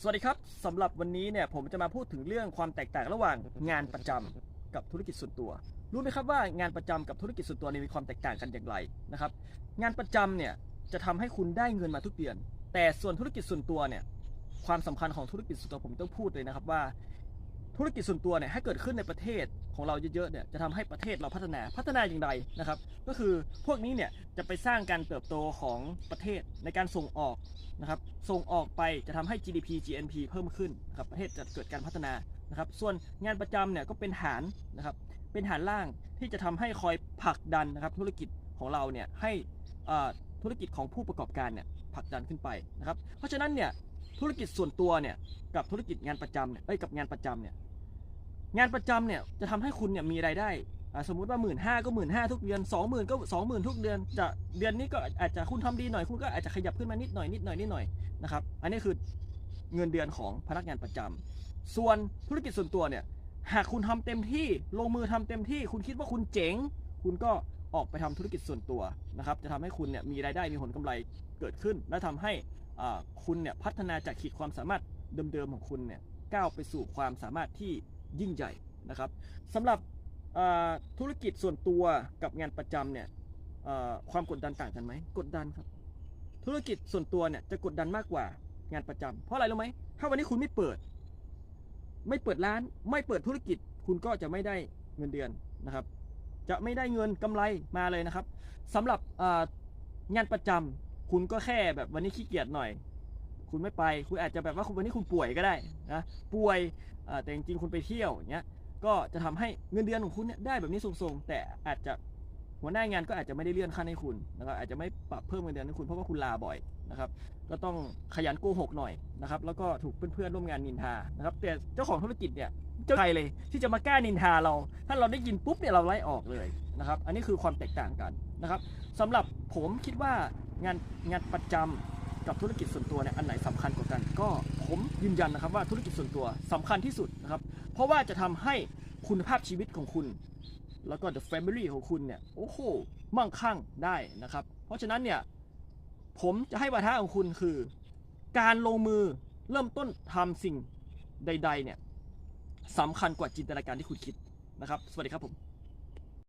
สวัสดีครับสำหรับวันนี้เนี่ยผมจะมาพูดถึงเรื่องความแตกต่างระหว่างงานประจำกับธุรกิจส่วนตัว รู้ไหมครับว่างานประจำกับธุรกิจส่วนตัวนี่ยมีความแตกต่างกันอย่างไรนะครับ งานประจำเนี่ยจะทำให้คุณได้เงินมาทุกเดือน แต่ส่วนธุรกิจส่วนตัวเนี่ยความสำคัญของธุรกิจส่วนตัวผมต้องพูดเลยนะครับว่า ธุรกิจส่วนตัวเนี่ยให้เกิดขึ้นในประเทศของเราเยอะๆเนี่ยจะทำให้ประเทศเราพัฒนาพัฒนาอย่างไรนะครับ ก็คือพวกนี้เนี่ยจะไปสร้างการเติบโตของประเทศในการส่งออกนะครับส่งออกไปจะทำให้ GDP GNP เพิ่มขึ้นนะครับประเทศจะเกิดการพัฒนานะครับส่วนงานประจำเนี่ยก็เป็นฐานนะครับเป็นฐานล่างที่จะทำให้คอยผลักดันนะครับธุรกิจของเราเนี่ยให้อ่าธุรกิจของผู้ประกอบการเนี่ยผลักดันขึ้นไปนะครับเพราะฉะนั้นเนี่ย ธุรกิจส่วนตัวเนี่ยกับธุรกิจงานประจำเนี่ยเอ้ยกับงานประจำเนี่ยงานประจำเนี่ยจะทำให้คุณเนี่ยมีรายได้สมมุติว่าหมื่นห้าก็หมื่นห้าทุกเดือนสองหมื่นก็สองหมื่นทุกเดือนจะเดือนนี้ก็อาจจะคุณทำดีหน่อยคุณก็อาจจะขยับขึ้นมานิดหน่อยนิดหน่อยนิดหน่อยนะครับอันนี้คือเงินเดือนของพนักงานประจำส่วนธุรกิจส่วนตัวเนี่ยหากคุณทำเต็มที่ลงมือทำเต็มที่ คุณคิดว่าคุณเจ๋ง คุณก็ออกไปทำธุรกิจส่วนตัวนะครับจะทำให้คุณเนี่ยมีรายได้มีผลกำไรเกิดขึ้น และทำให้ คุณเนี่ยพัฒนาจากขีดความสามารถเดิมๆของคุณเนี่ยก้าวไปสู่ความสามารถที่ยิ่งใหญ่นะครับสำหรับธุรกิจส่วนตัวกับงานประจำเนี่ยความกดดันต่างกันไหมกดดันครับ ธุรกิจส่วนตัวเนี่ยจะกดดันมากกว่างานประจำเพราะอะไรรู้ไหมถ้าวันนี้คุณไม่เปิด ไม่เปิดร้าน ไม่เปิดธุรกิจ คุณก็จะไม่ได้เงินเดือนนะครับ จะไม่ได้เงินกำไรมาเลยนะครับสำหรับงานประจำ คุณก็แค่แบบวันนี้ขี้เกียจหน่อย คุณไม่ไปคุณอาจจะแบบว่าคุณวันนี้คุณป่วยก็ได้นะป่วยแต่จริงๆคุณไปเที่ยวอย่างเงี้ยก็จะทำให้เงินเดือนของคุณเนี่ยได้แบบนี้ทรงๆแต่อาจจะ หัวหน้างานก็อาจจะไม่ได้เลื่อนขั้นให้คุณนะครับอาจจะไม่ปรับเพิ่มเงินเดือนให้คุณเพราะว่าคุณลาบ่อยนะครับก็ต้องขยันโกหกหน่อยนะครับแล้วก็ถูกเพื่อนๆร่วมงานนินทานะครับแต่เจ้าของธุรกิจเนี่ยเจ้าใครเลยที่จะมากล้านินทาเรา ถ้าเราได้ยินปุ๊บเนี่ยเราไล่ออกเลยนะครับอันนี้คือความแตกต่างกันนะครับสำหรับผมคิดว่างานงานประจำกับธุรกิจส่วนตัวเนี่ยอันไหนสำคัญกว่ากัน ก็ผมยืนยันนะครับว่าธุรกิจส่วนตัวสำคัญที่สุดนะครับเพราะว่าจะทำให้คุณภาพชีวิตของคุณ แล้วก็ the family ของคุณเนี่ยโอ้โหมั่งคั่งได้นะครับ เพราะฉะนั้นเนี่ยผมจะให้วาทะของคุณคือ การลงมือเริ่มต้นทำสิ่งใด ๆ เนี่ยสำคัญกว่าจินตนาการที่คุณคิดนะครับ สวัสดีครับผม